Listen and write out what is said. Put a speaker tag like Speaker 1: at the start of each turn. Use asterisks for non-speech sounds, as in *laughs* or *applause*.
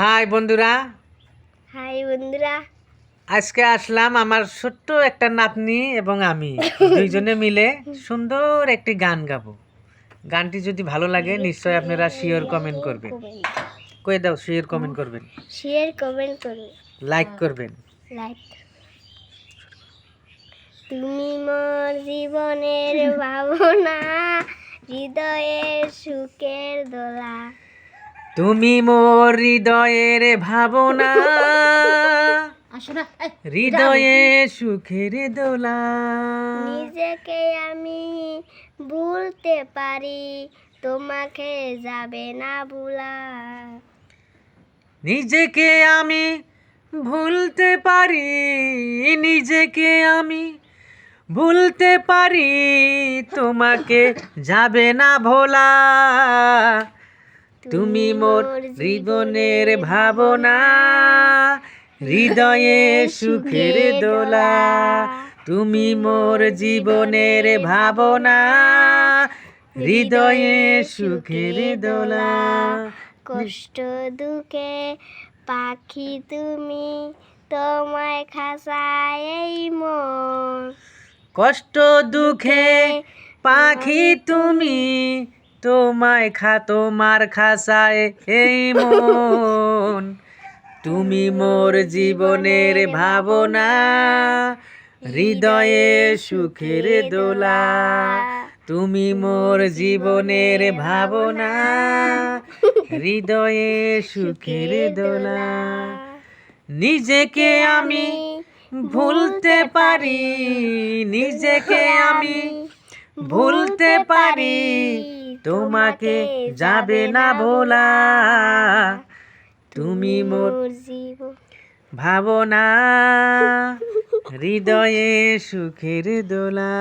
Speaker 1: High বন্ধুরা।
Speaker 2: High বন্ধুরা।
Speaker 1: আজকে আসলাম আমার ছোট্ট একটা নাতনি এবং আমি *laughs* দুইজনে মিলে সুন্দর একটি গান গাবো। গানটি যদি ভালো লাগে নিশ্চয়ই আপনারা শিওর কমেন্ট করবেন। কয়ে দাও শিওর কমেন্ট করবেন।
Speaker 2: শেয়ার কমেন্ট করবে
Speaker 1: লাইক করবেন।
Speaker 2: লাইক তুমি মোর জীবনের ভাবনা হৃদয়ের সুখের দোলা।
Speaker 1: তুমি মোর হৃদয়ের ভাবনা। হৃদয়ে সুখের দোলা।
Speaker 2: নিজেকে আমি ভুলতে পারি তোমাকে যাবে না ভুলা।
Speaker 1: নিজেকে আমি ভুলতে পারি নিজেকে আমি ভুলতে পারি তোমাকে যাবে না ভোলা। তুমি মোর জীবনের ভাবনা হৃদয়ে সুখের দোলা। তুমি মোর জীবনের ভাবনা হৃদয়ে সুখের দোলা।
Speaker 2: কষ্ট দুঃখে পাখি তুমি তোমায় খাসায় মন
Speaker 1: কষ্ট দুঃখে পাখি তুমি তোমায় খা, তোমার খাসায়, এই মন। তুমি মোর জীবনের ভাবনা, হৃদয়ে সুখের দোলা। তুমি মোর জীবনের ভাবনা, হৃদয়ে সুখের দোলা। নিজেকে আমি ভুলতে পারি, নিজেকে আমি ভুলতে পারি তোমাকে যাবে না ভোলা। তুমি মোর ভাবনা *laughs* হৃদয়ে সুখের দোলা।